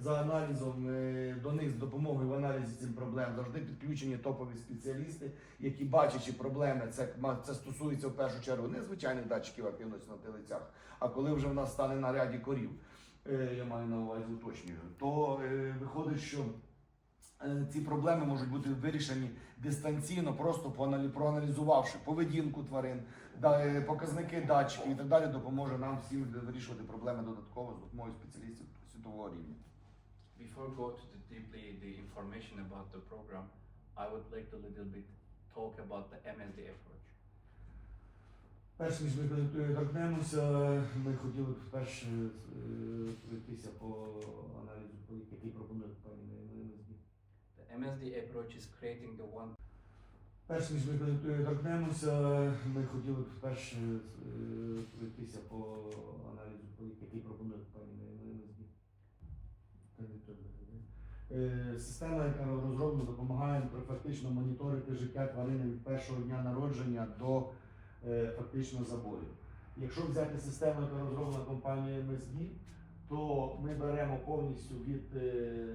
за аналізом е, до них з допомогою в аналізі цим проблем завжди підключені топові спеціалісти, які бачачи проблеми, це, це стосується в першу чергу не звичайних датчиків активності на телецях, а коли вже в нас стане на ряді корів, е, я маю на увазі уточнюю, то е, виходить, що ці проблеми можуть бути вирішені дистанційно, просто проаналізувавши поведінку тварин, показники датчиків і так далі, допоможе нам всім вирішувати проблеми додатково з допомогою спеціалістів світового рівня. Before go to the deeply the information about the program, I would like to little bit talk about the MSD approach. Перш ніж ми е, торкнемося, ми хотіли б вперше е, пройтися по аналізу, по- який пропонує пані МСД. The MSD approach is creating the one Перш ніж ми е, торкнемося, ми хотіли б вперше е, пройтися по аналізу, по- який пропонує пані МСД. Е, Система, яка розроблена, допомагає фактично моніторити життя тварини від першого дня народження до е, фактично забою. Якщо взяти систему, яка розроблена компанією MSD, то ми беремо повністю від е,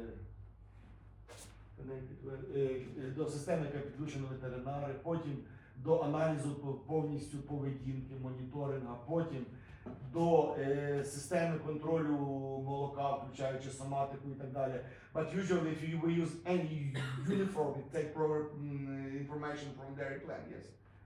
до системи, яка підключена ветеринари, потім до аналізу повністю поведінки, моніторинга, потім до е, системи контролю молока, включаючи соматику і так далі. But usually if you use any uniform, it take proper mm, information from dairy plan, yes.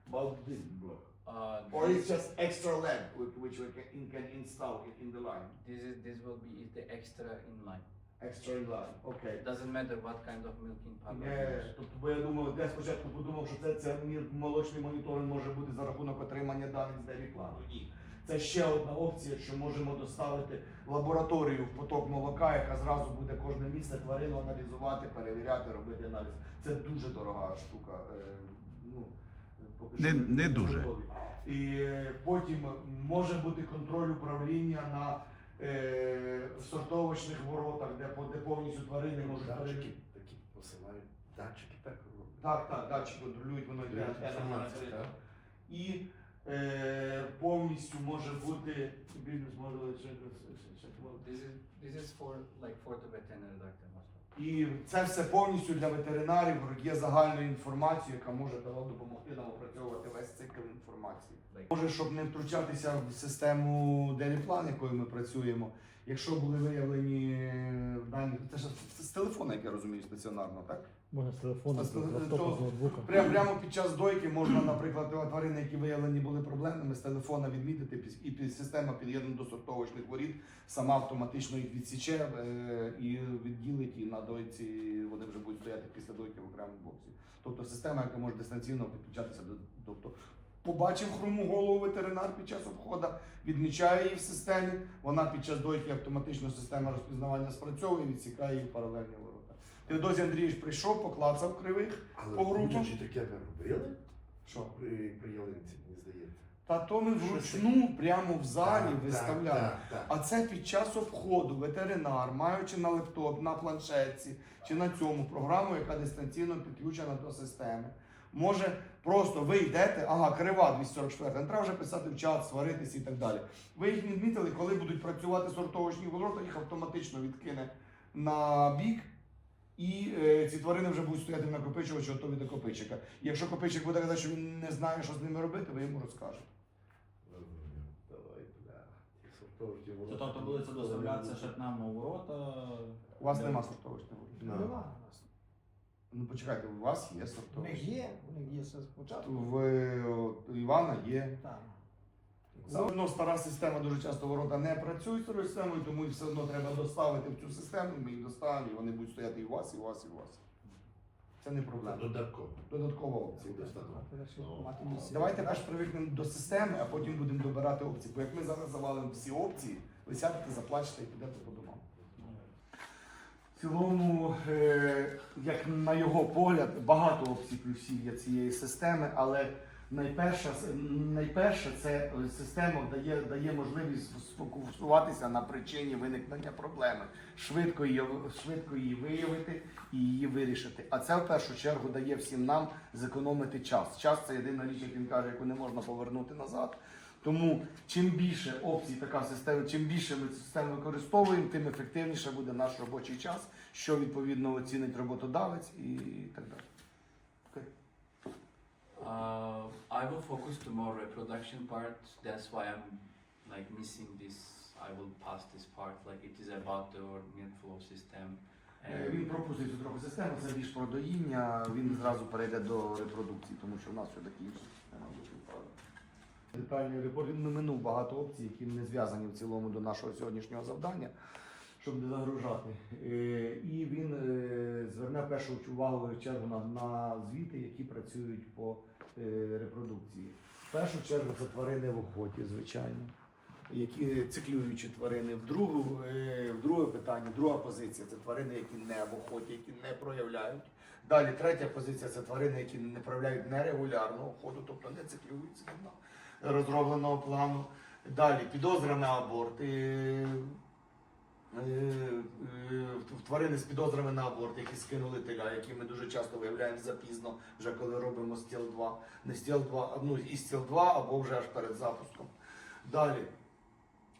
About this block. uh, Or it's just extra lamp which we can, can install in, in the line. this is this will be is the extra in line. Extra in line. Okay. It doesn't matter what kind of milking powder use. тобто, бо я думав, я спочатку подумав, що це, це молочний моніторинг може бути за рахунок отримання даних з дері плану. Ні. Це ще одна опція, що можемо доставити в лабораторію в поток молока, яка зразу буде кожне місце тварину аналізувати, перевіряти, робити аналіз. Це дуже дорога штука. е, Ну, поки Не- що не дуже. готові. І е, потім може бути контроль управління на е, сортовочних воротах, де, де повністю тварини можуть Датчики такі посилають. Датчики так роблять. Так, так, датчики контролюють, воно йде? І е, повністю може бути бізнес ще- This is for like for the veterinary doctor most. І це все повністю для ветеринарів є загальною інформація, яка може допомогти нам опрацьовувати весь цикл інформації. Може, щоб не втручатися в систему Деліплан, якою ми працюємо, якщо були виявлені е, дані, це ж з телефона, як я розумію, стаціонарно, так? Можна з телефону, з лаптопа, з ноутбука. Прямо, прямо під час дойки можна, наприклад, тварини, які виявлені були проблемними, з телефона відмітити, і під- система під'єднана до сортовочних воріт, сама автоматично їх відсіче е, і відділить, і на дойці вони вже будуть стояти після дойки в окремому боксі. Тобто система, яка може дистанційно підключатися до. Тобто, побачив хруму голову ветеринар під час обходу, відмічає її в системі, вона під час дойки автоматично система розпізнавання спрацьовує, відсікає її в паралельні ворота. Теодозій Андрійович прийшов, поклацав кривих. Але По групам? будучи таке ви робили Що? при, при ялинці, мені здається. Та то ми вручну прямо в залі Так, виставляли. Так, так, А це під час обходу ветеринар, маючи на лептоп, на планшетці чи на цьому програму, яка дистанційно підключена до системи. Може просто ви йдете, ага, крива 244, не треба вже писати в чат, сваритися і так далі. Ви їх відмітили, коли будуть працювати сортовочні ворота, їх автоматично відкине на бік. І е, ці тварини вже будуть стояти на копичувачі готові до копичика. І якщо копичик буде казати, що він не знає, що з ними робити, ви йому розкажете. Давай, бля. Ворота. тобто буде це доставлятися ще к нам у ворота. У вас нема сортовочних воріт. На. Нема у нас. Ну почекайте, у вас є У них є, у них є все спочатку. В о, Івана є. Так. Все одно стара система дуже часто ворота не працюють з старою системою, тому їх все одно треба доставити в цю систему. Ми їх доставимо, і вони будуть стояти і у вас, і у вас, і у вас. Це не проблема. додатково. Додаткова опція. Мати місце. Давайте перш привикнемо до системи, а потім будемо добирати опції. Бо як ми зараз завалимо всі опції, ви сядете, заплачете і підете по домам. В цілому, е, як на його погляд, багато опцій плюсів є цієї системи, але найперша, найперше це система дає, дає можливість сфокусуватися на причині виникнення проблеми, швидко її, швидко її виявити і її вирішити. А це в першу чергу дає всім нам зекономити час. Час це єдина річ, як він каже, яку не можна повернути назад. Тому чим більше опцій така система, чим більше ми цю систему використовуємо, тим ефективніше буде наш робочий час, що відповідно оцінить роботодавець і так далі. Uh, I will focus to more reproduction part. That's why I'm like missing this. I will pass this part. Like it is about our milk flow system. Е, Він пропустить цю трохи систему, це більш про доїння, він зразу перейде до репродукції, тому що в нас система буде відправлена. Детальний репорт він минув багато опцій, які не зв'язані в цілому до нашого сьогоднішнього завдання, щоб не загружати. Е, І він е, зверне першу увагу чергу на, на звіти, які працюють по е, репродукції. В першу чергу це тварини в охоті, звичайно. Які циклюючі тварини. В другу, в друге питання, друга позиція це тварини, які не в охоті, які не проявляють. Далі третя позиція це тварини, які не проявляють нерегулярного ходу, тобто не циклюються розробленого плану. Далі підозра на аборт. Е, е, Тварини з підозрами на аборт, які скинули теля, які ми дуже часто виявляємо запізно, вже коли робимо стіл 2. Не стіл 2, ну і стіл 2 або вже аж перед запуском. Далі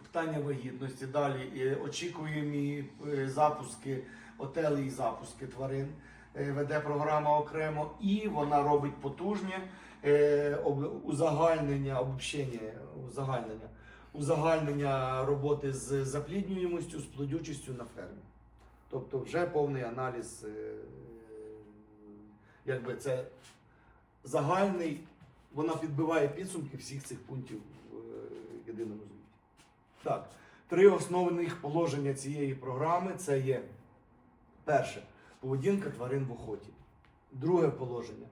питання вагітності, далі е, очікуємі е, запуски, отелі і запуски тварин. Веде програма окремо, і вона робить потужні е, узагальнення, обобщення, узагальнення, узагальнення роботи з запліднюємостю, з плодючістю на фермі. Тобто вже повний аналіз, е, якби це загальний, вона підбиває підсумки всіх цих пунктів в е, єдиному звіті. Так, три основних положення цієї програми це є перше поведінка тварин в охоті. Друге положення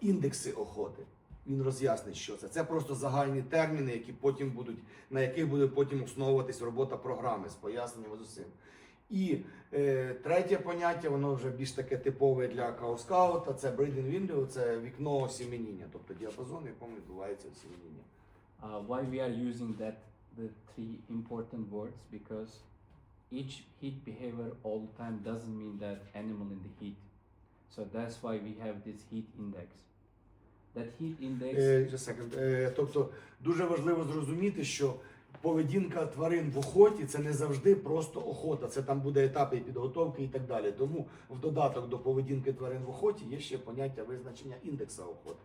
індекси охоти. Він роз'яснить, що це. Це просто загальні терміни, які потім будуть, на яких буде потім основуватись робота програми з поясненням з усім. І е, третє поняття, воно вже більш таке типове для каускаута, це breeding window, це вікно осіменіння, тобто діапазон, в якому відбувається осіменіння. Uh, why we are using that the three important words because each heat behavior all the time doesn't mean that animal in the heat so that's why we have this heat index that heat index Е, just a second. Е, тобто дуже важливо зрозуміти, що поведінка тварин в охоті це не завжди просто охота. Це там буде етапи і підготовки і так далі. Тому в додаток до поведінки тварин в охоті є ще поняття визначення індекса охоти.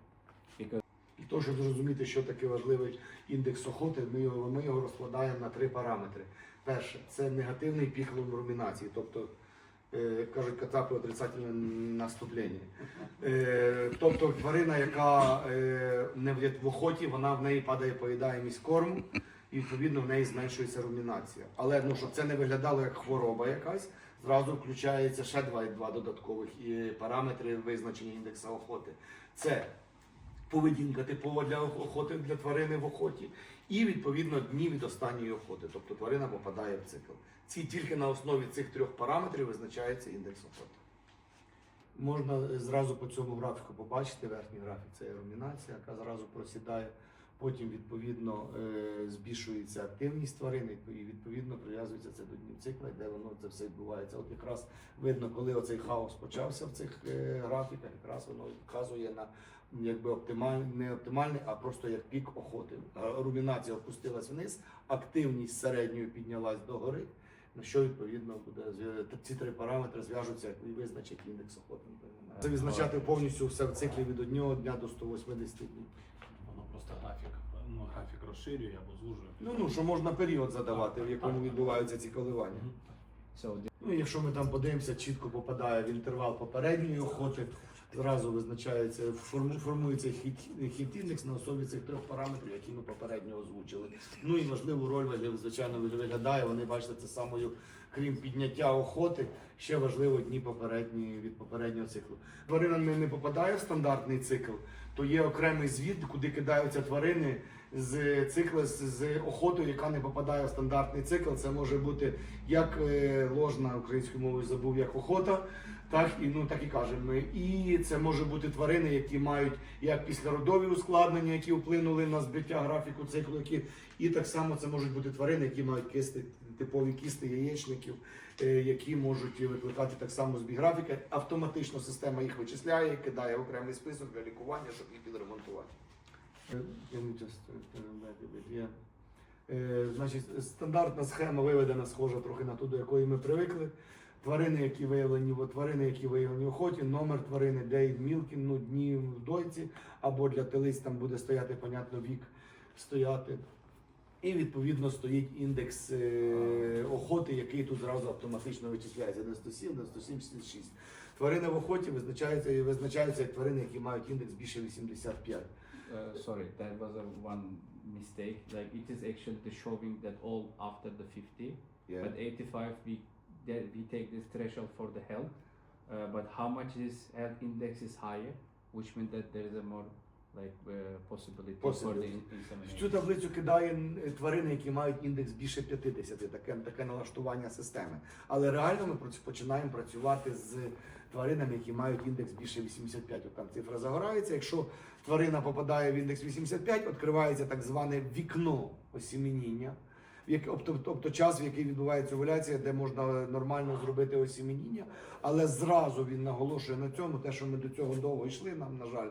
because І то, щоб зрозуміти, що таке важливий індекс охоти, ми його, ми його розкладаємо на три параметри. Перше це негативний пік румінації, тобто, кажуть кацапи, отрицательне наступлення. Е, тобто тварина, яка е, не в охоті, вона в неї падає поїдаємість корму, і відповідно в неї зменшується румінація. Але ну, щоб це не виглядало як хвороба якась, зразу включається ще два, два додаткових параметри визначення індекса охоти. Це поведінка типова для охоти для тварини в охоті, і відповідно дні від останньої охоти. Тобто тварина попадає в цикл. Ці тільки на основі цих трьох параметрів визначається індекс охоти. Можна зразу по цьому графіку побачити верхній графік це румінація, яка зразу просідає. Потім відповідно е, збільшується активність тварини, і відповідно прив'язується це до днів цикла, де воно це все відбувається. От якраз видно, коли оцей хаос почався в цих е, графіках, якраз воно вказує на якби оптимальний, не оптимальний, а просто як пік охоти. Е, Румінація опустилась вниз, активність середньою піднялась догори. На що відповідно буде ці три параметри зв'яжуться і визначать індекс охоти. Це відзначати повністю все в циклі від одного дня до 180 днів. Воно просто графік, ну, графік розширює або звужує. Ну, ну що можна період задавати, в якому відбуваються ці коливання. Ну, якщо ми там подивимося, чітко попадає в інтервал попередньої охоти, зразу визначається, форму- формується хіт, хіт індекс на основі цих трьох параметрів, які ми попередньо озвучили. Ну і важливу роль, звичайно, виглядає. Вони бачите, це самою, крім підняття охоти, ще важливо дні попередні від попереднього циклу. Тварина не, попадає в стандартний цикл, то є окремий звіт, куди кидаються тварини з цикла з, з охотою, яка не попадає в стандартний цикл. Це може бути як е, ложна українською мовою забув, як охота, так і ну так і кажемо. ми. І це може бути тварини, які мають як післяродові ускладнення, які вплинули на збиття графіку циклу, які і так само це можуть бути тварини, які мають кисти, типові кісти яєчників, е, які можуть викликати так само збіг графіка. Автоматично система їх вичисляє, кидає в окремий список для лікування, щоб їх підремонтувати. Yeah. Е, Значить, стандартна схема виведена схожа трохи на ту, до якої ми привикли. Тварини, які виявлені в тварини, які виявлені в охоті, номер тварини Дейд Мілкін, ну дні в дойці, або для телиць там буде стояти, понятно, вік стояти. І відповідно стоїть індекс е, охоти, який тут зразу автоматично вичисляється 97, 97, 66. Тварини в охоті визначаються, визначаються як тварини, які мають індекс більше 85. Uh, sorry, that was a one mistake. Like it is actually showing that all after the 50, Yeah. but 85 we that we take this threshold for the health. Uh, but how much this health index is higher, which means that there is a more like uh, possibility, for the in- В insemination. цю таблицю кидає е, тварини, які мають індекс більше 50, таке, таке налаштування системи. Але реально ми проц- починаємо працювати з тваринами, які мають індекс більше 85. От там цифра загорається. Якщо тварина попадає в індекс 85, відкривається так зване вікно осімініння. Тобто, тобто час, в який відбувається овуляція, де можна нормально зробити осімініння, але зразу він наголошує на цьому, те, що ми до цього довго йшли, нам, на жаль,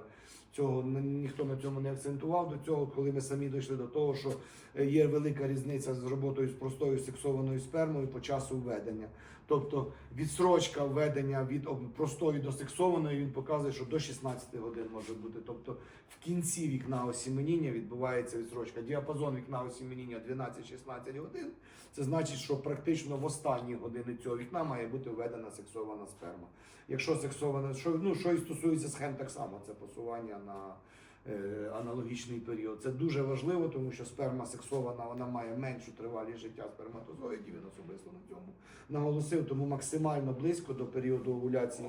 цього ні- ніхто на цьому не акцентував до цього, коли ми самі дійшли до того, що е, є велика різниця з роботою з простою сексованою спермою по часу введення. Тобто відсрочка введення від простої до сексованої він показує, що до 16 годин може бути. Тобто в кінці вікна осіменіння відбувається відсрочка. Діапазон вікна осіменіння 12-16 годин. Це значить, що практично в останні години цього вікна має бути введена сексована сперма. Якщо сексована, що ну що і стосується схем, так само це посування на аналогічний період. Це дуже важливо, тому що сперма сексована, вона має меншу тривалість життя сперматозоїдів. Він особисто на цьому наголосив. Тому максимально близько до періоду овуляції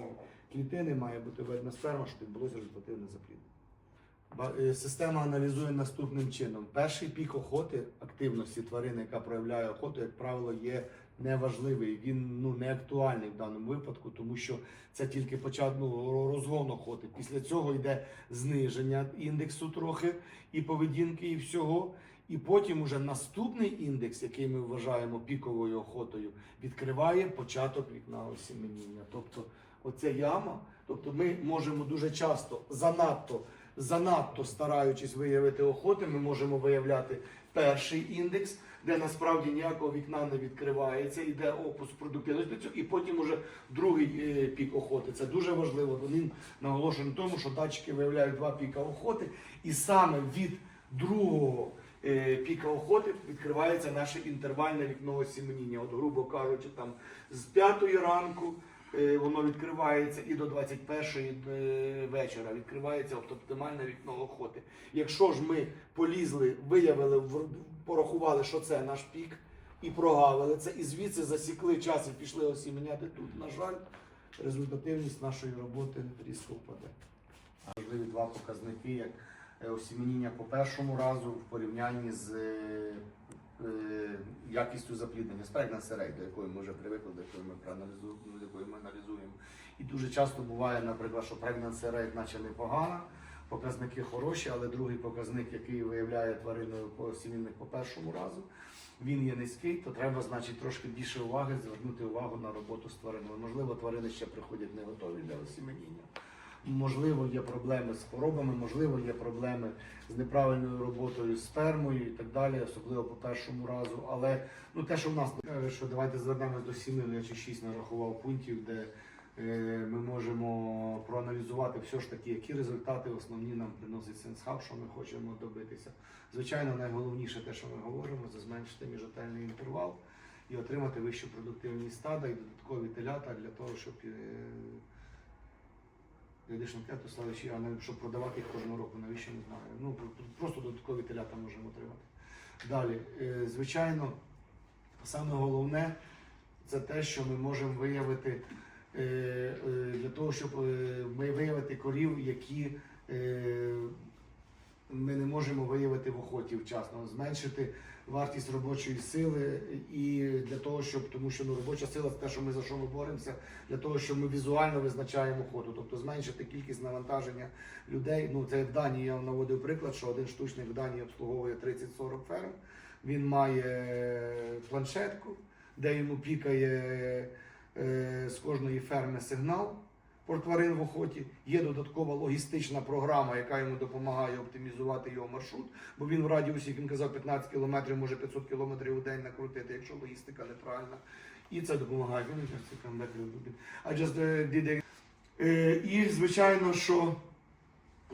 клітини має бути введена сперма, щоб відбулося результативне запліднення. Е, Система аналізує наступним чином: перший пік охоти активності тварини, яка проявляє охоту, як правило, є неважливий. Він ну не актуальний в даному випадку, тому що це тільки почат, ну, ро- розгон охоти. Після цього йде зниження індексу трохи і поведінки, і всього. І потім уже наступний індекс, який ми вважаємо піковою охотою, відкриває початок вікна осіменіння. Тобто, оця яма, тобто ми можемо дуже часто занадто, занадто стараючись виявити охоти, ми можемо виявляти перший індекс, де насправді ніякого вікна не відкривається, іде опуск продуктивності, і потім уже другий е, пік охоти. Це дуже важливо. Він наголошує на тому, що датчики виявляють два піка охоти, і саме від другого е, піка охоти відкривається наше інтервальне вікно осіменіння. От, грубо кажучи, там з п'ятої ранку. е, Воно відкривається і до 21-ї е, вечора відкривається оптимальне вікно охоти. Якщо ж ми полізли, виявили, порахували, що це наш пік, і прогавили це, і звідси засікли час і пішли осіменяти тут, на жаль, результативність нашої роботи різко впаде. Важливі два показники, як е, осіменіння по першому разу в порівнянні з е, е, якістю запліднення, pregnancy rate, до якої ми вже привикли, до якої ми проаналізуємо, до якої ми аналізуємо. І дуже часто буває, наприклад, що rate наче непогана, показники хороші, але другий показник, який виявляє твариною по по першому разу, він є низький, то треба, значить, трошки більше уваги звернути увагу на роботу з твариною. Можливо, тварини ще приходять не готові для осіменіння. Можливо, є проблеми з хворобами, можливо, є проблеми з неправильною роботою з спермою і так далі, особливо по першому разу. Але ну те, що в нас е, що давайте звернемось до сіми, я чи шість нарахував пунктів, де ми можемо проаналізувати все ж таки, які результати основні нам приносить сенсхаб, що ми хочемо добитися. Звичайно, найголовніше те, що ми говоримо, це зменшити міжотельний інтервал і отримати вищу продуктивність стада і додаткові телята для того, щоб е, ставлячи, а не щоб продавати їх кожного року, навіщо не знаю. Ну просто додаткові телята можемо отримати. Далі, е, звичайно, саме головне це те, що ми можемо виявити е, е, для того, щоб е, ми виявити корів, які е, ми не можемо виявити в охоті вчасно, зменшити вартість робочої сили і для того, щоб тому що ну, робоча сила це те, що ми за що ми боремося, для того, щоб ми візуально визначаємо охоту, тобто зменшити кількість навантаження людей. Ну це в Данії я наводив приклад, що один штучник в Данії обслуговує 30-40 ферм. Він має планшетку, де йому пікає е, з кожної ферми сигнал. про тварин в охоті. Є додаткова логістична програма, яка йому допомагає оптимізувати його маршрут, бо він в радіусі, як він казав, 15 кілометрів, може 500 кілометрів у день накрутити, якщо логістика неправильна. І це допомагає. Він uh, did a- Е, І звичайно, що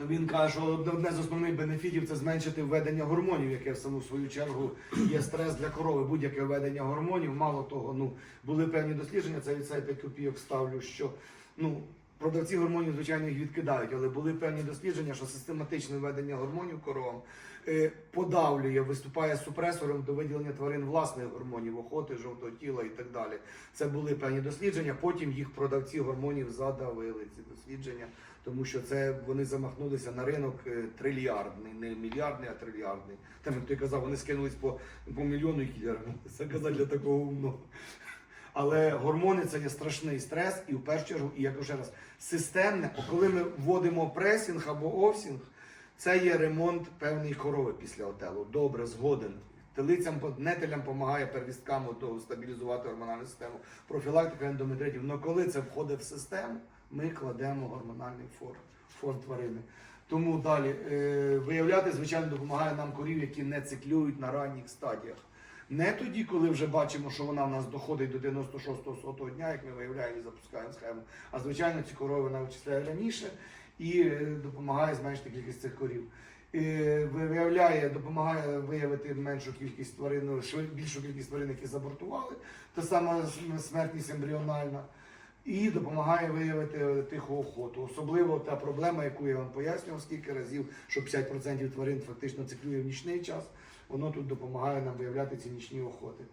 він каже, що одне з основних бенефітів це зменшити введення гормонів, яке в саму свою чергу є стрес для корови. Будь-яке введення гормонів. Мало того, ну були певні дослідження. Це від себе 5 копійок ставлю. Що ну продавці гормонів, звичайно, їх відкидають, але були певні дослідження, що систематичне введення гормонів коровам е, подавлює, виступає супресором до виділення тварин власних гормонів, охоти, жовтого тіла і так далі. Це були певні дослідження. Потім їх продавці гормонів задавили ці дослідження, тому що це вони замахнулися на ринок е, трильярдний, не мільярдний, а трильярдний. Там як казав, вони скинулись по, по мільйону кілерам. Це казати для такого умного. Але гормони це є страшний стрес, і в першу чергу, і я ще раз, системне, коли ми вводимо пресінг або офсінг, це є ремонт певної корови після отелу. Добре, згоден. Телицям, нетелям допомагає первісткам стабілізувати гормональну систему, профілактика ендометритів. Але коли це входить в систему, ми кладемо гормональний фор, фон тварини. Тому далі е, виявляти, звичайно, допомагає нам корів, які не циклюють на ранніх стадіях. Не тоді, коли вже бачимо, що вона в нас доходить до 96-го сотого дня, як ми виявляємо і запускаємо схему. А звичайно, ці корови вона вичисляє раніше і е, допомагає зменшити кількість цих корів. Е, Виявляє, допомагає виявити меншу кількість тварин, більшу кількість тварин, які забортували, та сама смертність ембріональна. І допомагає виявити тиху охоту. Особливо та проблема, яку я вам пояснював скільки разів, що 50% тварин фактично циклює в нічний час. Воно тут допомагає нам виявляти ці нічні охоти.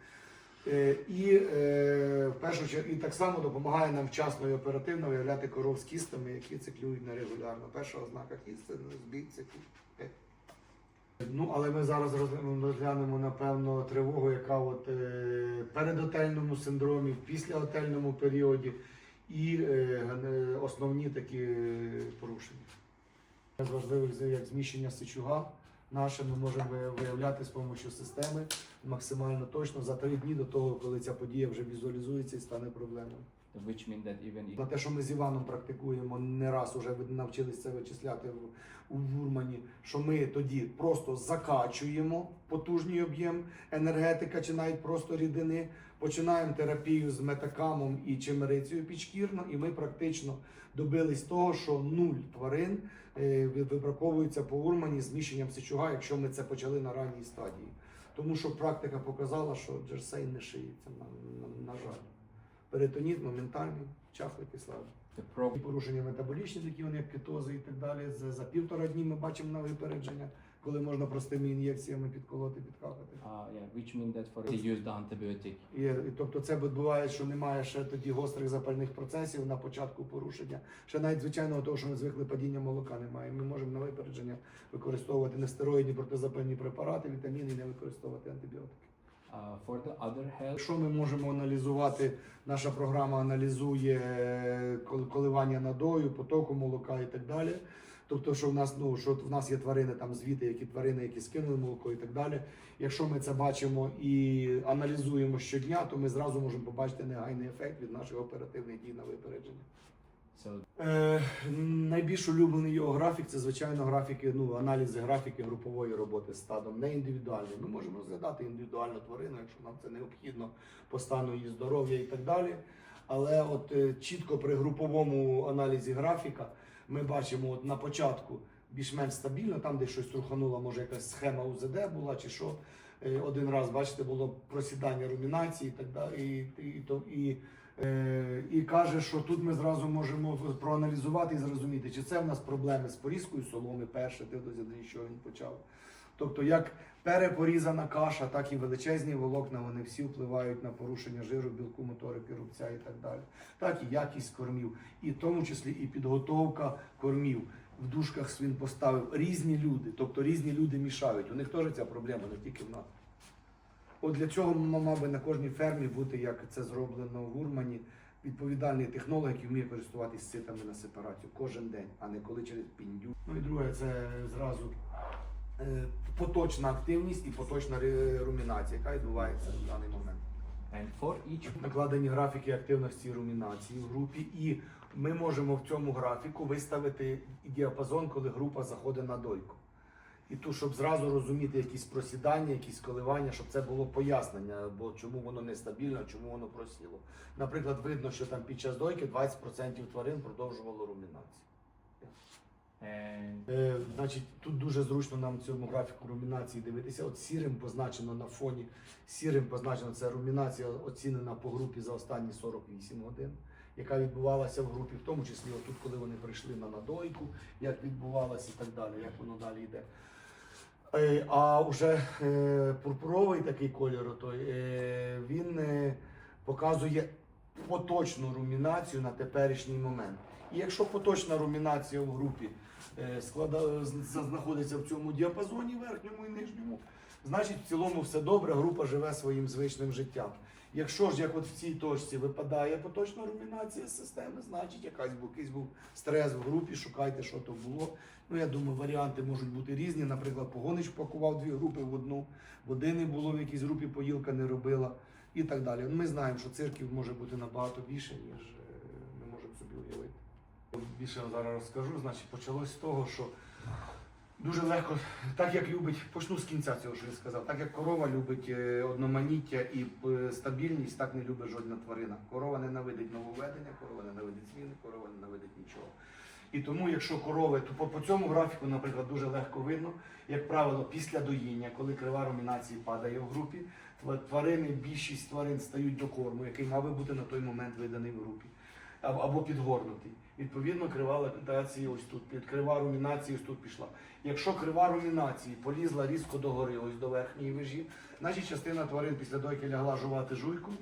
Е, І е, в першу чергу і так само допомагає нам вчасно і оперативно виявляти коров з кістами, які циклюють нерегулярно. Перша ознака кіст це збій циклу. Е. Ну, але ми зараз розглянемо напевно тривогу, яка от е, передотельному синдромі, в післяотельному періоді і е, основні такі е, порушення. З важливих як зміщення сичуга наше ми можемо виявляти з допомогою системи максимально точно за три дні до того, коли ця подія вже візуалізується і стане проблемою. Which mean that even На те, що ми з Іваном практикуємо не раз ви навчилися це вичисляти в, у Вурмані, що ми тоді просто закачуємо потужний об'єм енергетика чи навіть просто рідини, починаємо терапію з метакамом і чимерицею підшкірно, і ми практично добились того, що нуль тварин е, ви- вибраковуються по Урмані зміщенням сечуга, якщо ми це почали на ранній стадії. Тому що практика показала, що джерсей не шиється, на, на, на жаль. Перитоніт моментальний, the І порушення метаболічні, такі вони як кетози і так далі. За, за півтора дні ми бачимо на випередження, коли можна простими ін'єкціями підколоти, підкапати. uh, yeah, which mean that for they use the antibiotic І, тобто це відбувається, що немає ще тоді гострих запальних процесів на початку порушення. Ще навіть звичайного того, що ми звикли падіння молока немає. Ми можемо на випередження використовувати нестероїдні протизапальні препарати, вітаміни і не використовувати антибіотики. For the other health Що ми можемо аналізувати? Наша програма аналізує е, коливання надою, потоку молока і так далі. Тобто, що в нас ну що в нас є тварини там звіти, які тварини, які скинули молоко і так далі. Якщо ми це бачимо і аналізуємо щодня, то ми зразу можемо побачити негайний ефект від наших оперативних дій на випередження. Е, найбільш улюблений його графік це звичайно графіки, ну аналізи графіки групової роботи з стадом, не індивідуальні. Ми можемо розглядати індивідуальну тварину, якщо нам це необхідно по стану її здоров'я і так далі. Але от е, чітко при груповому аналізі графіка ми бачимо от на початку більш-менш стабільно, там де щось трухануло, може якась схема УЗД була чи що. Е, Один раз, бачите, було просідання румінації і так далі. І, і, і, е, і каже, що тут ми зразу можемо проаналізувати і зрозуміти, чи це в нас проблеми з порізкою соломи, перше, ти з що він почав. Тобто, як перепорізана каша, так і величезні волокна, вони всі впливають на порушення жиру, білку, моторики, рубця і так далі. Так і якість кормів, і в тому числі і підготовка кормів. В дужках він поставив різні люди, тобто різні люди мішають. У них теж ця проблема, не тільки в нас. От для цього мав би на кожній фермі бути, як це зроблено в Урмані, відповідальний технолог, який вміє користуватись ситами на сепарацію кожен день, а не коли через піндю. Ну і друге, це зразу е, поточна активність і поточна румінація, яка відбувається в даний момент. And for each накладені графіки активності і румінації в групі, і ми можемо в цьому графіку виставити діапазон, коли група заходить на дойку. І тут, щоб зразу розуміти якісь просідання, якісь коливання, щоб це було пояснення, бо чому воно нестабільно, чому воно просіло. Наприклад, видно, що там під час дойки 20% тварин продовжувало румінацію. Е, значить, тут дуже зручно нам цьому графіку румінації дивитися. От сірим позначено на фоні, сірим позначено це румінація оцінена по групі за останні 48 годин, яка відбувалася в групі, в тому числі отут, коли вони прийшли на надойку, як відбувалося і так далі, як воно далі йде. Е, А вже е, пурпуровий такий кольор, той, е, він показує поточну румінацію на теперішній момент. І якщо поточна румінація в групі знаходиться в цьому діапазоні верхньому і нижньому, значить в цілому все добре, група живе своїм звичним життям. Якщо ж як от в цій точці випадає поточна румінація системи, значить якась був якийсь був стрес в групі, шукайте, що то було. Ну я думаю, варіанти можуть бути різні. Наприклад, погонич пакував дві групи в одну, води не було в якійсь групі, поїлка не робила і так далі. Ми знаємо, що цирків може бути набагато більше, ніж е, ми можемо собі уявити. Більше зараз розкажу. Значить, почалось з того, що дуже легко, так як любить, почну з кінця цього, що я сказав, так як корова любить е, одноманіття і е, стабільність, так не любить жодна тварина. Корова ненавидить нововведення, корова ненавидить зміни, корова ненавидить нічого. І тому, якщо корови, то по, по цьому графіку, наприклад, дуже легко видно, як правило, після доїння, коли крива румінації падає в групі, тва- тварини, більшість тварин стають до корму, який мав би бути на той момент виданий в групі, або підгорнутий. Відповідно, крива лактації ось тут, під крива румінації ось тут пішла. Якщо крива румінації полізла різко догори, ось до верхньої вежі, значить частина тварин після дойки лягла жувати жуйку.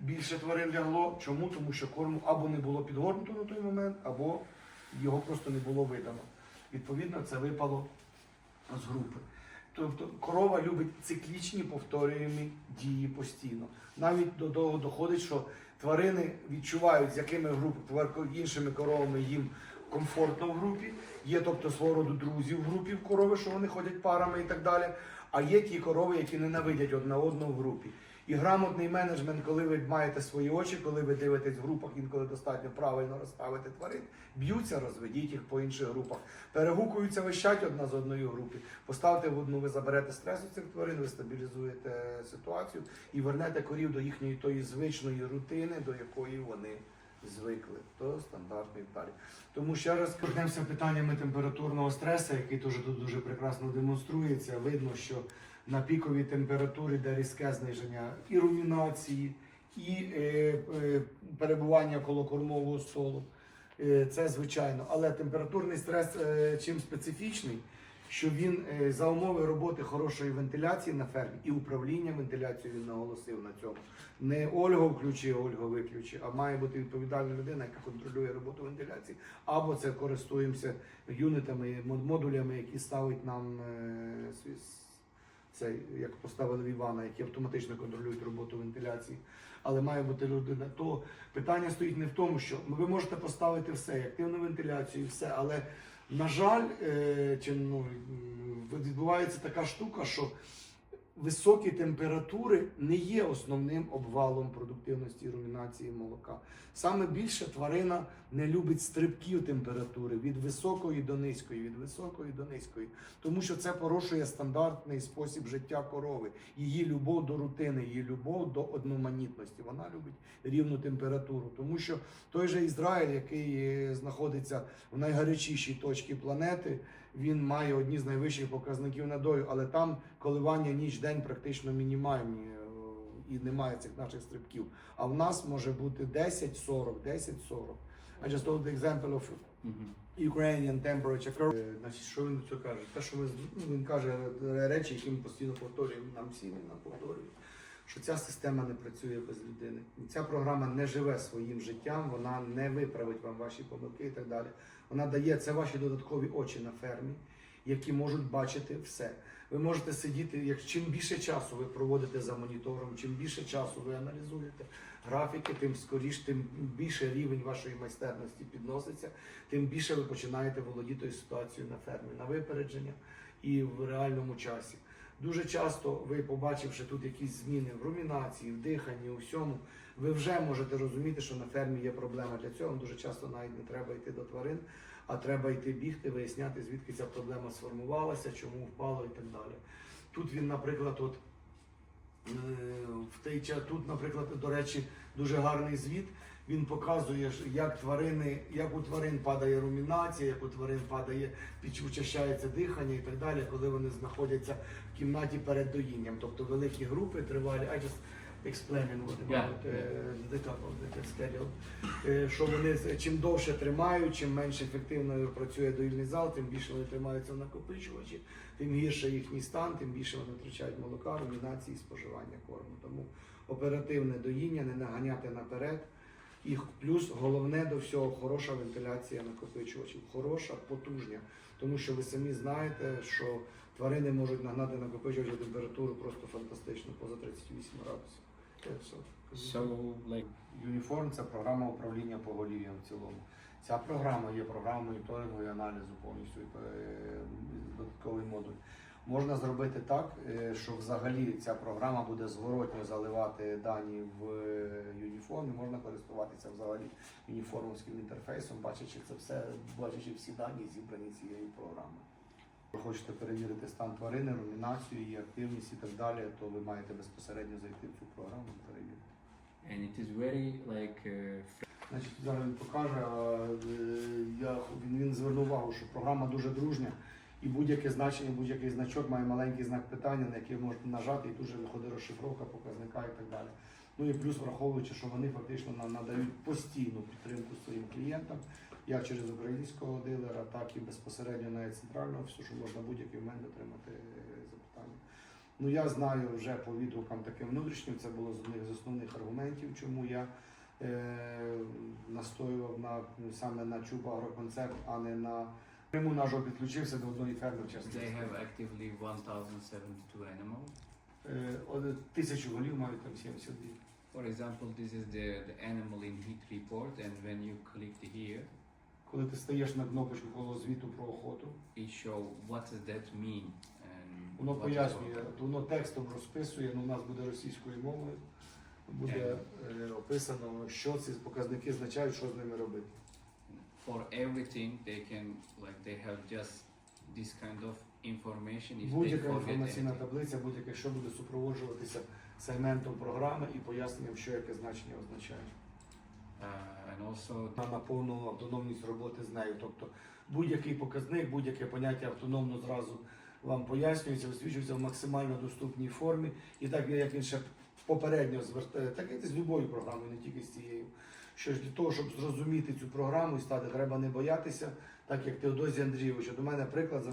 Більше тварин лягло. Чому? Тому що корму або не було підгорнуто на той момент, або його просто не було видано. Відповідно, це випало з групи. Тобто корова любить циклічні повторюємі дії постійно. Навіть до того доходить, що тварини відчувають, з якими груп, твар- іншими коровами їм комфортно в групі. Є тобто свого роду друзі в групі в корови, що вони ходять парами і так далі. А є ті корови, які ненавидять одна одного в групі. І грамотний менеджмент, коли ви маєте свої очі, коли ви дивитесь в групах, інколи достатньо правильно розставити тварин, б'ються, розведіть їх по інших групах. Перегукуються, вищать одна з одної групи. Поставте в одну, ви заберете стрес у цих тварин, ви стабілізуєте ситуацію і вернете корів до їхньої тої звичної рутини, до якої вони звикли. То стандартно і далі. Тому ще раз торкнемося питаннями температурного стресу, який теж тут дуже прекрасно демонструється. Видно, що на піковій температурі, де різке зниження і румінації, і е, е, перебування коло кормового столу. Е, це звичайно. Але температурний стрес е, чим специфічний, що він е, за умови роботи хорошої вентиляції на фермі і управління вентиляцією він наголосив на цьому. Не Ольга включи, Ольга виключи, а має бути відповідальна людина, яка контролює роботу вентиляції. Або це користуємося юнитами, модулями, які ставить нам е, це як поставили в Івана, які автоматично контролюють роботу вентиляції. Але має бути людина. То питання стоїть не в тому, що ви можете поставити все, активну вентиляцію, все, але на жаль, е, чи ну м, відбувається така штука, що високі температури не є основним обвалом продуктивності і румінації молока. Саме більше тварина не любить стрибків температури від високої до низької, від високої до низької, тому що це порушує стандартний спосіб життя корови, її любов до рутини, її любов до одноманітності. Вона любить рівну температуру, тому що той же Ізраїль, який е, знаходиться в найгарячішій точці планети, він має одні з найвищих показників надою, але там коливання ніч-день практично мінімальні е, і немає цих наших стрибків. А в нас може бути 10-40, 10-40. I just told the example of. Ukrainian temperature curve. Е, Значить, що він цього каже? Те, що ми ну, він каже е, речі, які ми постійно повторюємо нам всі, нам повторює, що ця система не працює без людини. Ця програма не живе своїм життям, вона не виправить вам ваші помилки і так далі. Вона дає це ваші додаткові очі на фермі, які можуть бачити все. Ви можете сидіти, як чим більше часу ви проводите за монітором, чим більше часу ви аналізуєте графіки, тим скоріш, тим більше рівень вашої майстерності підноситься, тим більше ви починаєте володіти ситуацією на фермі на випередження і в реальному часі. Дуже часто ви, побачивши тут якісь зміни в румінації, в диханні, у всьому, ви вже можете розуміти, що на фермі є проблема. Для цього дуже часто навіть не треба йти до тварин, а треба йти бігти, виясняти, звідки ця проблема сформувалася, чому впало і так далі. Тут він, наприклад, от е, в той час, тут, наприклад, до речі, дуже гарний звіт. Він показує, як тварини, як у тварин падає румінація, як у тварин падає, учащається дихання і так далі, коли вони знаходяться в кімнаті перед доїнням. Тобто великі групи тривалі. I just explaining what about е, the of the schedule. Е, Що вони чим довше тримають, чим менш ефективно працює доїльний зал, тим більше вони тримаються в накопичувачі, тим гірше їхній стан, тим більше вони втрачають молока, румінації, споживання корму. Тому оперативне доїння, не наганяти наперед. І плюс головне до всього хороша вентиляція накопичувачів, хороша, потужня. Тому що ви самі знаєте, що тварини можуть нагнати накопичувачі температуру просто фантастично, поза 38 градусів. Юніформ це програма управління поголів'ям в цілому. Ця програма є програмою моніторингу і аналізу повністю е, додатковий модуль. Можна зробити так, е, що взагалі ця програма буде зворотньо заливати дані в е, юніформі. Можна користуватися взагалі юніформовським інтерфейсом, бачачи це все, бачачи всі дані, зібрані цією програмою. Якщо хочете перевірити стан тварини, румінацію, її активність і так далі, то ви маєте безпосередньо зайти в цю програму і перевірити. and it is very like uh, Значить, зараз він покаже. Я, він, він звернув увагу, що програма дуже дружня, і будь-яке значення, будь-який значок має маленький знак питання, на який можете нажати, і тут же виходить розшифровка показника і так далі. Ну і плюс враховуючи, що вони фактично на- надають постійну підтримку своїм клієнтам, як через українського дилера, так і безпосередньо навіть центрального офісу, що можна будь-який момент отримати е, запитання. Ну я знаю вже по відгукам таким внутрішнім, це було з одних з основних аргументів, чому я е, настоював на саме на чуб агроконцепт, а не на Криму нажо підключився до одної ферми they have actively 1072 animals. Е, тисячу голів мають там 72. For example, this is the, the animal in heat report, and when you click here, Коли ти стаєш на кнопочку коло звіту про охоту, it show what does that mean. And воно what is пояснює, воно текстом розписує, ну у нас буде російською мовою. Буде е, описано, що ці показники означають, що з ними робити. For everything, they can like they have just this kind of information. If Будь-яка forget інформаційна anything. таблиця, будь-яке що буде супроводжуватися сегментом програми і поясненням, що яке значення означає. Uh, and also на, на повну автономність роботи з нею. Тобто будь-який показник, будь-яке поняття автономно зразу вам пояснюється, висвічується в максимально доступній формі. І так як він ще попередньо звертає, так і з будь-якою програмою, не тільки з цією. Що ж для того, щоб зрозуміти цю програму і стати, треба не боятися, так як Теодозій Андрійович. До мене приклад